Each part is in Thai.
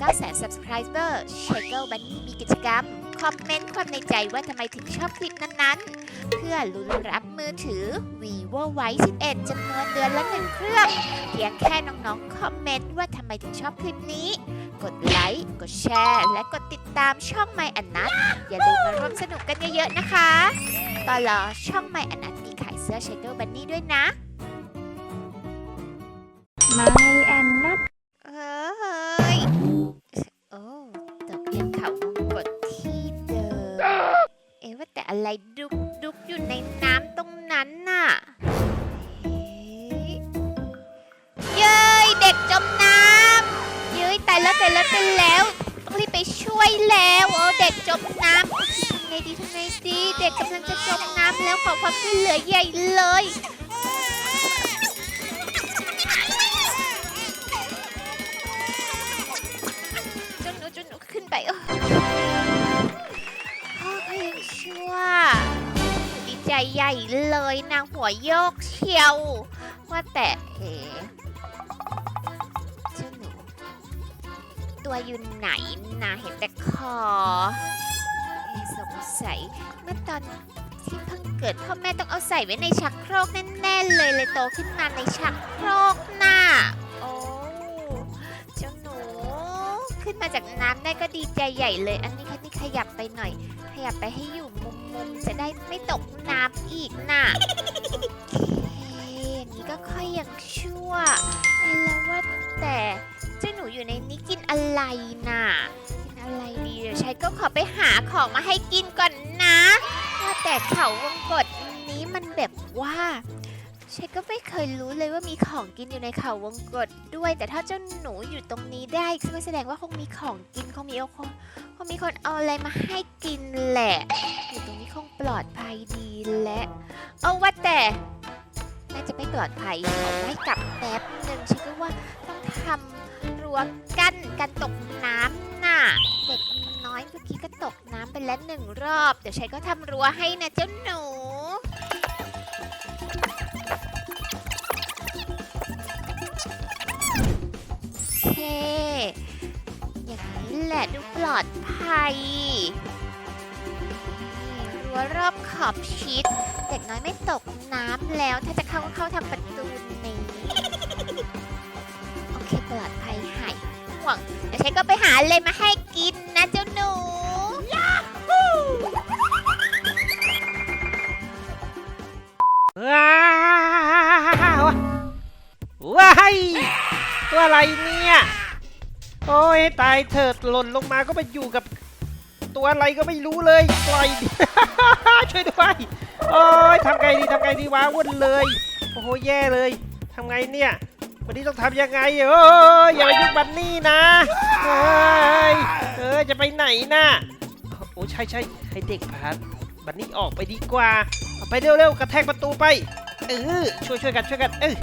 9แสน subscriber s h a k e Bunny มีกิจกรรม คอมเมนต์ความในใจว่าทำไมถึงชอบคลิปนั้นๆ เพื่อลุ้นรับมือถือ vivo y 11จำนวนเดือนละหนึ่งเครื่อง เพียงแค่น้องๆ คอมเมนต์ว่าทำไมถึงชอบคลิปนี้ กดไลค์ กดแชร์ และกดติดตามช่อง My อันนัทอย่าลืมมาร่วมสนุกกันเยอะๆ นะคะตอนรอช่อง My อันนัทมีขายเสื้อ s h a k e Bunny ด้วยนะไม่แอน อะว่าแต่อะไรดุกดุกอยู่ในน้ำตรงนั้นน่ะเอ๊ะเย้ยเด็กจมน้ำเย้ยตายแล้วตายแล้วตายแล้วต้องรีบไปช่วยแล้วโอ้เด็กจมน้ำทำไงดีทำไงดีเด็กกำลังจะจมน้ำแล้วขอความช่วยเหลือใหญ่เลย ใหญ่เลยนางหัวโยกเชียว ว่าแต่เอ๋เจ้าหนู ตัวอยู่ไหนนะเห็นแต่คอเอ๊ะสงสัยเมื่อตอนที่เพิ่งเกิดพ่อแม่ต้องเอาใส่ไว้ในชักโครกแน่ๆเลยเลยโตขึ้นมาในชักโครกน่ะโอ้เจ้าหนู ขึ้นมาจากน้ำได้ก็ดีใจใหญ่เลย อันนี้ค่ะนี่ขยับไปหน่อย ขยับไปให้อยู่มุม มุมจะได้ไม่ตกน้ำอีกน่ะโอเคอย่างนี้ก็ค่อยยังชั่ว แล้วว่าแต่เจ้าหนูอยู่ในนี้กินอะไรน่ะกินอะไรดีเดี๋ยวใช้ก็ขอไปหาของมาให้กินก่อนนะว่าแต่เขาวงกดนี้มันแบบว่าใช้ก็ไม่เคยรู้เลยว่ามีของกินอยู่ในเขาวงกดด้วย แต่ถ้าเจ้าหนูอยู่ตรงนี้ได้ก็แสดงว่าคงมีของกินคงมีคงคงมีคนเอาอะไรมาให้กินแหละอยู่ตรง คงปลอดภัยดีและ เอาว่าแต่น่าจะไม่ปลอดภัยขอไว้กลับแป๊บหนึ่งฉันก็ว่าต้องทำรั้วกั้นกันตกน้ำน่ะเด็กน้อยเมื่อกี้ก็ตกน้ำไปแล้วหนึ่งรอบ เดี๋ยวฉันก็ทำรั้วให้นะเจ้าหนูเคอย่างนี้แหละดูปลอดภัย รั้วรอบขอบชิด เด็กน้อยไม่ตกน้ำแล้ว ถ้าจะเข้าก็เข้าทางประตูนี้โอเคปลอดภัยหายห่วงเดี๋ยวฉันก็ไปหาอะไรมาให้กินนะเจ้าหนูว้าวว้ายตัวอะไรเนี่ย โอ้ยตายเถิดหล่นลงมาก็ไปอยู่กับ ตัวอะไรก็ไม่รู้เลยปล่อย ช่วยด้วยโอ้ยทำไงดีทำไงดีว้าวุ่นเลย โอ้โหแย่เลยทำไงเนี่ย วันนี้ต้องทำยังไงเอ้ยอย่าไปยุ่งบันนี่นะเฮ้ยเออจะไปไหนนะโอ้ใช่ใช่ให้เด็กพาบันนี่ออกไปดีกว่าไปเร็วๆกระแทกประตูไปเออช่วยช่วยกันช่วยกันเออ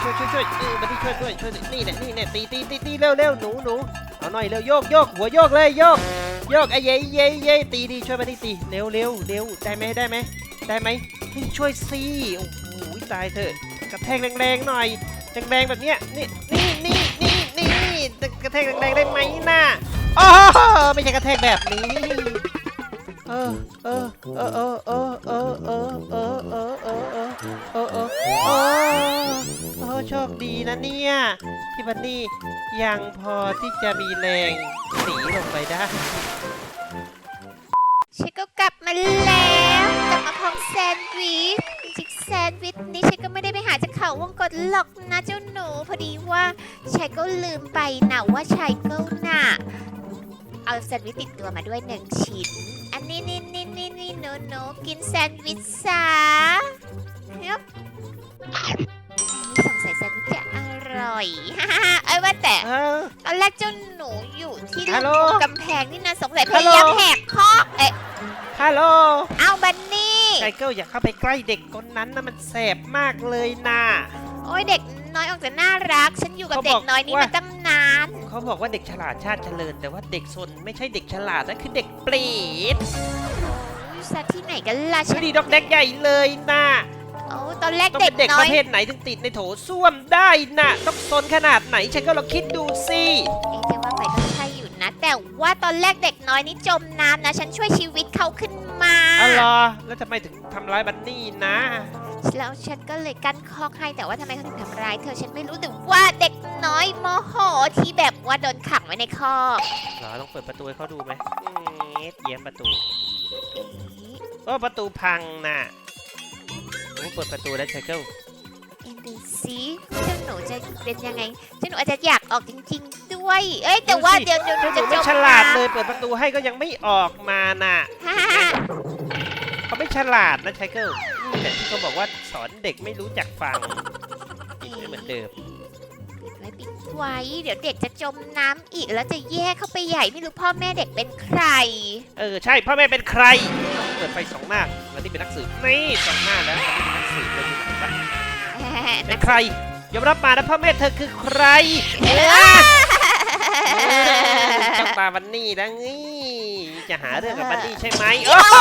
ช่วยช่วยช่วยเออมาที่ช่วยช่วยช่วยนี่แหละนี่แหละตีตีตีตีเร็วเร็วหนูหนู เอาหน่อยเร็วโยกโยกหัวโยกเลยโยกโยกไอ้เย่เย่เย่ตีดีช่วยมาที่ตีเร็วเร็วเร็วได้ไหมได้ไหมได้ไหมให้ช่วยสิโอ้โหตายเถอะกระแทกแรงๆหน่อยแรงๆแบบเนี้ยนี่นี่นี่นี่นี่กระแทกแรงๆได้ไหมน่ะอ๋อไม่ใช่กระแทกแบบนี้เออเออเออเออเออเออเออเออเออเออเออเออเออโชคดีนะเนี่ยที่บันนี่ ยังพอที่จะมีแรงหนีลงไปได้ ฉันก็กลับมาแล้วกลับมาพร้อมแซนด์วิชจริงๆแซนด์วิชนี้ฉันก็ไม่ได้ไปหาจากเขาวงกตหรอกนะเจ้าหนู พอดีว่าชายก็ลืมไปนะว่าชายก็น่ะเอาแซนด์วิชติดตัวมาด้วยหนึ่งชิ้น อันนี้นี่นี่นี่นี่หนูหนูกินแซนด์วิชซะครับอันนี้สงสัยแซนด์วิชจะอร่อยเอ้ยว่าแต่เออ ตอนแรกเจ้าหนูอยู่ที่ฮัลโหลกำแพงนี่นะสงสัยพฮัลยาโหลยามแหกคอกเอ๊ะฮัลโหลเอาบันนี่ไกเกิลอย่าเข้าไปใกล้เด็กคนนั้นนะมันแสบมากเลยนะ โอ้ยเด็กน้อยออกจะน่ารัก ฉันอยู่กับเขาเด็บอกกน้อยนี่ว่า มาตั้งนานเขาบอกว่าเด็กฉลาดชาติเจริญ แต่ว่าเด็กซนไม่ใช่เด็กฉลาดนั่นคือเด็กเปรตโอ้ยสัตว์ที่ไหนกันล่ะดูฉัน ดีดอกเด็กใหญ่เลยนะโอ้ ตอนแรกต้องเด็เป็กนเด็กน้ปอยระเภทไหนถึงติดในโถส้วมได้น่ะ ต้องซนขนาดไหนฉันก็ลองคิดดูสิ เอ๊ะจะว่าไปก็ใช่แต่ว่าตอนแรกเด็กน้อยนี่จมน้ำนะ ฉันช่วยชีวิตเขาขึ้นมาอ๋อเหรอแล้วทำไมถึงทำร้ายบันนี่นะ แล้วฉันก็เลยกั้นคอกให้แต่ว่าทำไมเขาถึงทำร้ายเธอฉันไม่รู้แต่ว่าเด็กน้อยโมโหที่แบบว่าโดนขังไว้ในคอกเหรอต้องเปิดประตูให้เขาดูไหมอืมเยี่ยมประตูเอ๊ะโอ้ประตูพังน่ะ โอ้เปิดประตูแล้วไชเกิลเอ็นดูซิเจ้าหนูจะเป็นยังไงเจ้าหนูอาจจะอยากออกจริง ๆ ด้วย เอ้ยแต่ว่าเดี๋ยวเดี๋ยวหนูเจ้าหจะนูจไม่มฉลาดน้ำเลยเปิดประตูให้ก็ยังไม่ออกมาน่ะฮ่าฮ่าฮ่าเขาไม่ฉลาดนะไชเกิลนี่แหละที่เขาบอกว่าสอนเด็กไม่รู้จักฟังอีกไม่เหมือนเดิมปิดไว้ปิดไว้เดี๋ยวเด็กจะจมน้ำอีกแล้วจะแย่เข้าไปใหญ่ไม่รู้พ่อแม่เด็กเป็นใคร เออใช่พ่อแม่เป็นใครเปิดไฟสองหน้า วันนี้เป็นนักสืบนี่สองหน้าแล้ววันนี้เป็นนักสืบเลยอยู่ไหนปะเป็นใครยอมรับมานะพ่อแม่เธอคือใครเอ้ยเจ้าตาบันนี่นะงี้จะหาเรื่องกับบันนี่ใช่ไหมโอ้โห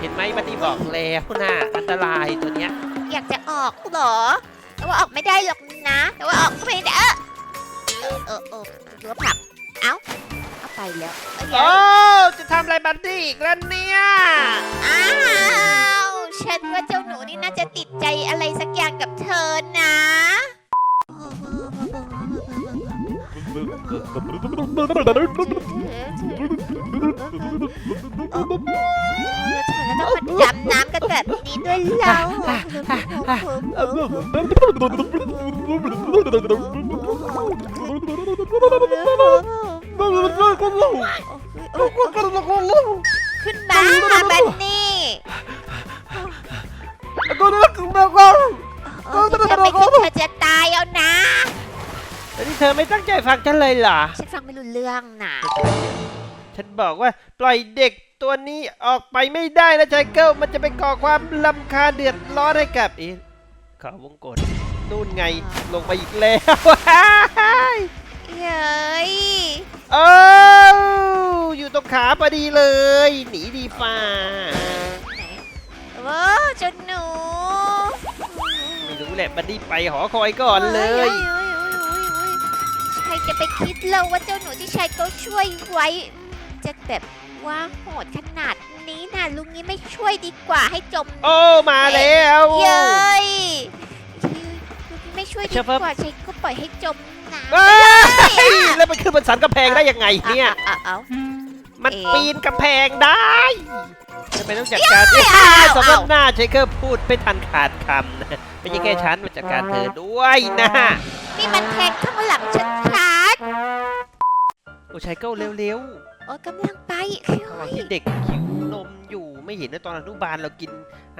เห็นไหมบันนี่บอกแล้วนะอันตรายตัวเนี้ยอยากจะออกเหรอ แต่ว่าออกไม่ได้หรอกนะ แต่ว่าออกไม่ได้เออเออเออรั้วผลัก เอ้า เอาไปแล้วเอ้ยโอ้จะทำอะไรบันนี่อีกแล้ว เนี่ยอ้าว ฉันว่าเจ้าหนูนี่น่าจะติดใจอะไรสักอย่างกับเธอนะเธอจะต้องมาดำน้ำกันแบบนี้ด้วยเรา ขึ้นมาบันนี่เออถ้าเธอไม่ขึ้นเธอจะตายเอานะแล้วนี่เธอไม่ตั้งใจฟังฉันเลยเหรอ ฉันฟังไม่รู้เรื่องนะฉันบอกว่าปล่อยเด็กตัวนี้ออกไปไม่ได้นะชายเกิลมันจะไปก่อความลำคาญเดือดร้อนให้กับอีขาววงกฏนู่นไงลงมาอีกแล้ว เย้ยเอ้าอยู่ตรงขาพอดีเลย หนีดีฟ้าไหนโอ้เจนหนูไม่รู้แหละบันดี้ไปหอคอยก่อนเลยโอ้โอ้ยโอ้ยใครจะไปคิดเราว่าเจ้าหนูที่ชายเขาช่วยไว้ จะแบบว่าโหดขนาดนี้นะลุงนี้ไม่ช่วยดีกว่าให้จม โอ้มาแล้วเย้ยลุงนี้ไม่ช่วยดีเชฟเฟิร์กว่าใช้ก็ปล่อยให้จมน้ำเอ้ยแล้ว มันขึ้นบนสันกำแพงได้ยังไงเนี่ย อะเอามันเอ๊ะปีนกำแพงได้ทำไมต้องจัดการเอ้ยอ้าอ้าวสมน้ำหน้าใช้เคอพูดไม่ทันขาดคำนะไม่ใช่แค่ฉันมาจัดการเธอด้วยนะนี่มันแทงข้างหลังชัดโอ้ชายเก้าเร็วๆโอ้ยกำลังไปๆระหว่างที่เด็กหิวนมอยู่ไม่เห็นนะตอนอนุบาลเรากิน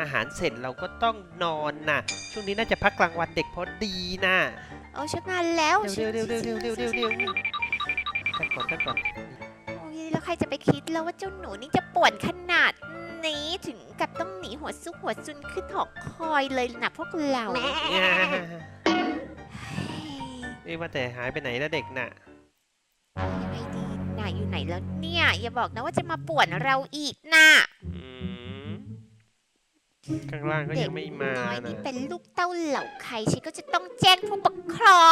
อาหารเสร็จเราก็ต้องนอนน่ะ ช่วงนี้น่าจะพักกลางวันเด็กพอดีนะโอ้ยฉันมาแล้วเร็วเร็วเร็วเร็วเร็วเร็วเร็วเร็วกันก่อนกันก่อนโอ้ยแล้วใครจะไปคิดแล้วว่าเจ้าหนูนี่จะป่วนขนาดนี้ถึงกับต้องหนีหัวซุกหัวซุนขึ้นหอกคอยเลยนะพวกเราเนี่ยนี่ว่าแต่หายไปไหนแล้วเด็กน่ะยังไงดีน่ะอยู่ไหนแล้วเนี่ย อย่าบอกนะว่าจะมาป่วนเราอีกนะอืมข้างล่างก็ยังไม่มาน้อยนะนี่เป็นลูกเต้าเหล่าใครฉันก็จะต้องแจ้งผู้ปกครอง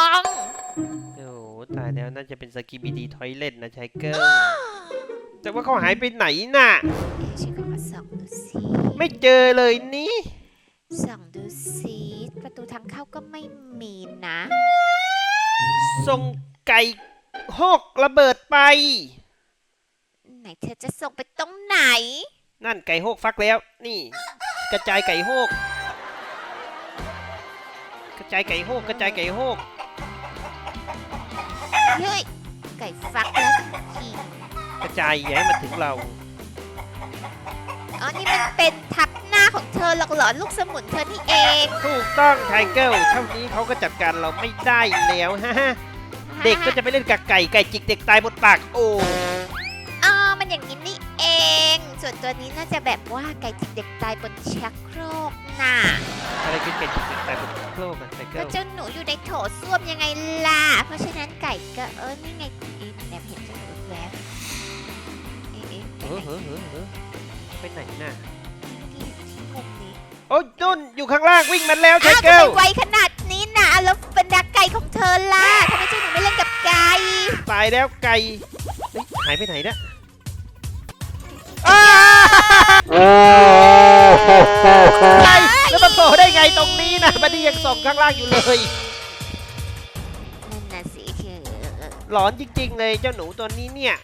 น่าจะเป็นสกีบีดีทอยเล่นนะชายเกิลแต่ว่าเขาหายไปไหนน่ะเอ๊ะฉันก็ขอส่องดูสิไม่เจอเลยนี่ส่องดูสิประตูทางเข้าก็ไม่มีนะส่งไก่หกระเบิดไป ไหนเธอจะส่งไปตรงไหน นั่นไก่หกฟักแล้ว นี่ กระจายไก่หกกระจายไก่หกกระจายไก่หก เฮ้ยไก่ฟักแล้วทีกระจายอย่าให้มาถึงเรา อ๋อนี่มันเป็นทับหน้าของเธอหรอกเหรอลูกสมุนเธอนี่เองถูกต้องไทเกิลเท่านี้เขาก็จัดการเราไม่ได้แล้วฮะ เด็กก็จะไปเล่นกับไก่ไก่จิกเด็กตายบนปากโอ้อ๋ ส่วนตัวนี้น่าจะแบบว่าไก่จิกเด็กตายบนชักโครกน่ะอะไรคือไก่จิกเด็กตายบนโลกอะไทเกิก็ลเจ้าหนูอยู่ในโถส้วมยังไงล่ะ เพราะฉะนั้นไก่ก็เออนี่ไงอีแอบเห็นเจ้าหนูแวบเอ๊ะเอ๊ะเออเออเออเออไปไหนน่ะที่ที่มุมนี้ โอ้ยนุ่นอยู่ข้างล่างวิ่งมาแล้วไทอ้าวทำเกิไมลไวขนาดนี้นะแล้วบรรดาไก่ของเธอล่ะทำไมเจ้าหนูไม่เล่นกับไก่ตตายแล้วไก่เฮ้ยหายไปไหนนะ อ้าไก่แล้วมันโผล่ได้ไงตรงนี้นะบัดดี้ยังส่องข้างล่างอยู่เลย นั่นน่ะสิคือหลอนจริงๆเลยเจ้าหนูตัวนี้เนี่ย